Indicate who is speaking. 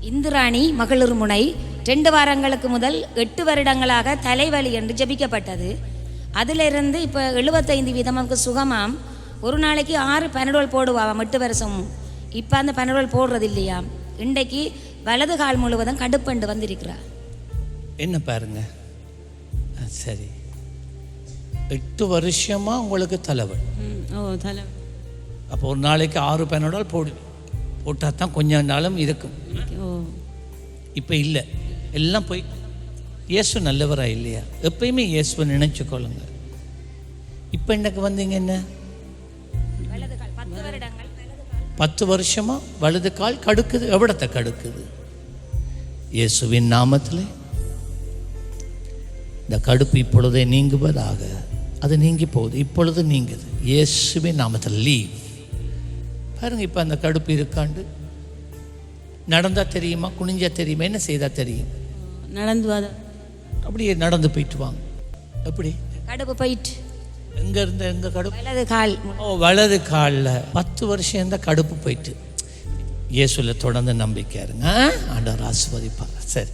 Speaker 1: இந்திராணி மகளிர் முனை ரெண்டு வாரங்களுக்கு முதல் எட்டு வருடங்களாக தலைவலி என்று ஜெபிக்கப்பட்டது. அதிலிருந்து இப்போ எழுபத்தைந்து வீதம் நமக்கு சுகமாம். ஒரு நாளைக்கு ஆறு பனடோல் போடுவாம் எட்டு வருஷமும் இப்போ அந்த பனடோல் போடுறது இல்லையாம் இன்றைக்கு வலது கால் முழுவதும் கடுப்பண்டு வந்திருக்கிறா.
Speaker 2: என்ன பாருங்க. சரி. எட்டு வருஷமா உங்களுக்கு தலைவலி.
Speaker 3: ஓ தலை
Speaker 2: அப்போ ஒரு நாளைக்கு ஆறு பேனோடால் போடுவேன் போட்டால் தான் கொஞ்ச நாளும் இருக்கும் இப்போ இல்லை. எல்லாம் போய் இயேசு நல்லவரா இல்லையா? எப்பயுமே இயேசுவை நினைச்சுக்கொள்ளுங்க இப்போ எனக்கு வந்தீங்க என்ன?
Speaker 1: பத்து
Speaker 2: வருஷமா? வலது கால் கடுக்குது. எவ்வளத்தை கடுக்குது? இயேசுவின் நாமத்தில். இந்த கடுப்பு இப்பொழுதே நீங்குவதாக. அது நீங்கி போகுது. இப்பொழுது நீங்குது. இயேசுவின் நாமத்தில். லீவ் பாருங்க இப்போ அந்த கடுப்பு இருக்காண்டு. நடந்தா தெரியுமா குனிஞ்சா தெரியுமா என்ன செய்தா தெரியும்?
Speaker 3: நடந்து வாத.
Speaker 2: அப்படியே நடந்து போயிட்டு வாங்க. எப்படி?
Speaker 1: கடுப்பு போயிட்டு.
Speaker 2: எங்க இருந்த எங்க கடுப்பு?
Speaker 1: வலது கால்.
Speaker 2: ஓ வலது காலில். பத்து வருஷம் இந்த கடுப்பு போயிட்டு. இயேசுல தொடர்ந்து நம்பிக்கை இருங்க? ஆண்டவர் ஆசிர்வதிப்பார். சரி.